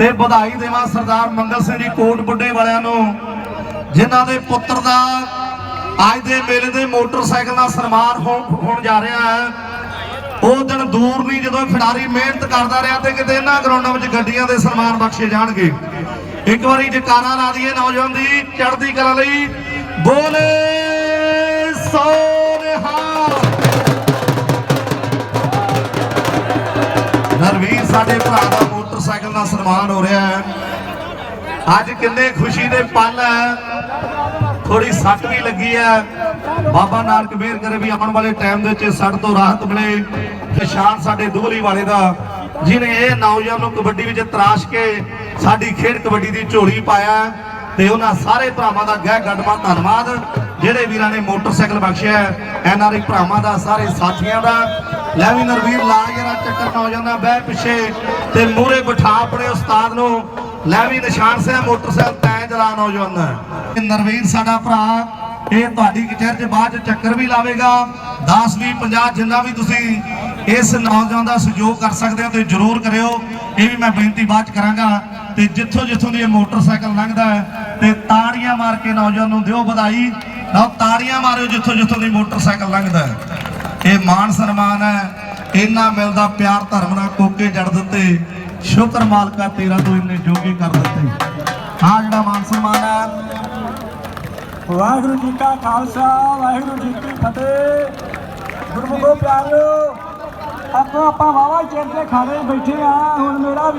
ਤੇ ਵਧਾਈ ਦੇਵਾਂ ਸਰਦਾਰ ਮੰਗਲ ਸਿੰਘ ਜੀ ਕੋਟ ਬੁੱਢੇ ਵਾਲਿਆਂ ਨੂੰ, ਜਿਨ੍ਹਾਂ ਦੇ ਪੁੱਤਰ ਦਾ ਅੱਜ ਦੇ ਮੇਲੇ ਦੇ ਮੋਟਰਸਾਈਕਲ ਦਾ ਸਨਮਾਨ ਹੋ- ਹੋਣ ਜਾ ਰਿਹਾ ਹੈ। ਉਹ ਦਿਨ ਦੂਰ ਨਹੀਂ ਜਦੋਂ ਖਿਡਾਰੀ ਮਿਹਨਤ ਕਰਦਾ ਰਿਹਾ ਤੇ ਕਿਤੇ ਇਹਨਾਂ ਗਰਾਊਂਡਾਂ ਵਿੱਚ ਗੱਡੀਆਂ ਦੇ ਸਨਮਾਨ ਬਖਸ਼ੇ ਜਾਣਗੇ। ਇੱਕ ਵਾਰੀ ਜਕਾਰਾ ਲਾ ਦਈਏ ਨੌਜਵਾਨ ਦੀ ਚੜ੍ਹਦੀ ਕਲਾ ਲਈ। ਬੋਲੇ ਸੋਨਹਾ ਨਰਵੀਰ, ਸਾਡੇ ਭਰਾ ਦਾ ਮੋਟਰਸਾਈਕਲ ਦਾ ਸਨਮਾਨ ਹੋ ਰਿਹਾ ਹੈ। ਅੱਜ ਕਿੰਨੇ ਖੁਸ਼ੀ ਦੇ ਪਲ ਹੈ। ਥੋੜੀ ਸੱਟ ਵੀ ਲੱਗੀ ਹੈ। ਬਾਬਾ ਨਾਨਕ ਮਿਹਰ ਕਰੇ ਵੀ ਆਉਣ ਵਾਲੇ ਟਾਈਮ ਦੇ ਵਿੱਚ ਸੱਟ ਤੋਂ ਰਾਹਤ ਮਿਲੇ। ਨਿਸ਼ਾਨ ਸਾਡੇ ਦੂਹਲੀ ਵਾਲੇ ਦਾ ਜਿਨੇ ਇਹ ਨੌਜਵਾਨ ਨੂੰ ਕਬੱਡੀ ਵਿੱਚ ਤਰਾਸ਼ ਕੇ ਸਾਡੀ ਖੇਡ ਕਬੱਡੀ ਦੀ ਝੋਲੀ ਪਾਇਆ ਤੇ ਉਹਨਾਂ ਸਾਰੇ ਭਰਾਵਾਂ ਦਾ ਗਹਿ ਗੱਡਵਾ ਧੰਨਵਾਦ। ਜਿਹੜੇ ਵੀਰਾਂ ਨੇ ਮੋਟਰਸਾਈਕਲ ਬਖਸ਼ਿਆ ਐਨ ਆਰ ਆਈ ਭਰਾਵਾਂ ਦਾ, ਸਾਰੇ ਸਾਥੀਆਂ ਦਾ। ਲੈ ਵੀ ਨਰਵੀਰ, ਲਾ ਜਰਾ ਚੱਕਰ ਨੌਜਵਾਨ ਦਾ ਬਹਿ ਪਿੱਛੇ। ਤੇ ਮੂਹਰੇ ਬਿਠਾ ਆਪਣੇ ਉਸਤਾਦ ਨੂੰ। ਲੈ ਵੀ ਨਿਸ਼ਾਨ ਸਿੰਘ ਮੋਟਰਸਾਈਕਲ ਤੈਂ ਚਲਾ ਨੌਜਵਾਨ ਦਾ। ਨਰਵੀਰ, ਸਾਡਾ ਭਰਾ, ਇਹ ਤੁਹਾਡੀ ਕਚਹਿਰ 'ਚ ਬਾਅਦ 'ਚ ਚੱਕਰ ਵੀ ਲਾਵੇਗਾ। 10 20 50 ਜਿੰਨਾ ਵੀ ਤੁਸੀਂ ਇਸ ਨੌਜਵਾਨ ਦਾ ਸਹਿਯੋਗ ਕਰ ਸਕਦੇ ਹੋ, ਤੇ ਜਰੂਰ ਕਰਿਓ। ਇਹ ਵੀ ਮੈਂ ਬੇਨਤੀ ਬਾਅਦ 'ਚ ਕਰਾਂਗਾ। ਤੇ ਜਿੱਥੋਂ ਜਿੱਥੋਂ ਦੀ ਇਹ ਮੋਟਰਸਾਈਕਲ ਲੰਘਦਾ ਹੈ, ਤੇ ਤਾੜੀਆਂ ਮਾਰ ਕੇ ਨੌਜਵਾਨ ਨੂੰ ਦਿਓ ਵਧਾਈ। ਨਾ ਤਾੜੀਆਂ ਮਾਰਿਓ ਜਿੱਥੋਂ ਜਿੱਥੋਂ ਦੀ ਮੋਟਰਸਾਈਕਲ ਲੰਘਦਾ ਇਹ ਮਾਨ ਸਨਮਾਨ ਹੈ। ਇੰਨਾ ਮਿਲਦਾ ਪਿਆਰ ਧਰਮ ਨਾਲ ਕੋਕੇ ਜੜ ਦਿੱਤੇ। ਸ਼ੁਕਰ ਮਾਲਕਾ ਤੇਰਾ ਤੂੰ ਇੰਨੇ ਜੋਗੇ ਕਰ ਦਿੱਤੇ। ਹਾਂ ਜਿਹੜਾ ਮਾਨ ਸਨਮਾਨ ਹੈ। ਵਾਹਿਗੁਰੂ ਜੀ ਕਾ ਖਾਲਸਾ, ਵਾਹਿਗੁਰੂ ਜੀ ਕੀ ਫਤਿਹ। ਗੁਰਮੁਖੋ ਪਿਆਰਿਓ, ਆਪਾਂ ਆਪਾਂ ਵਾਵਾ ਚਿਰ ਤੇ ਖਾਣੇ ਬੈਠੇ ਆ, ਹੁਣ ਮੇਰਾ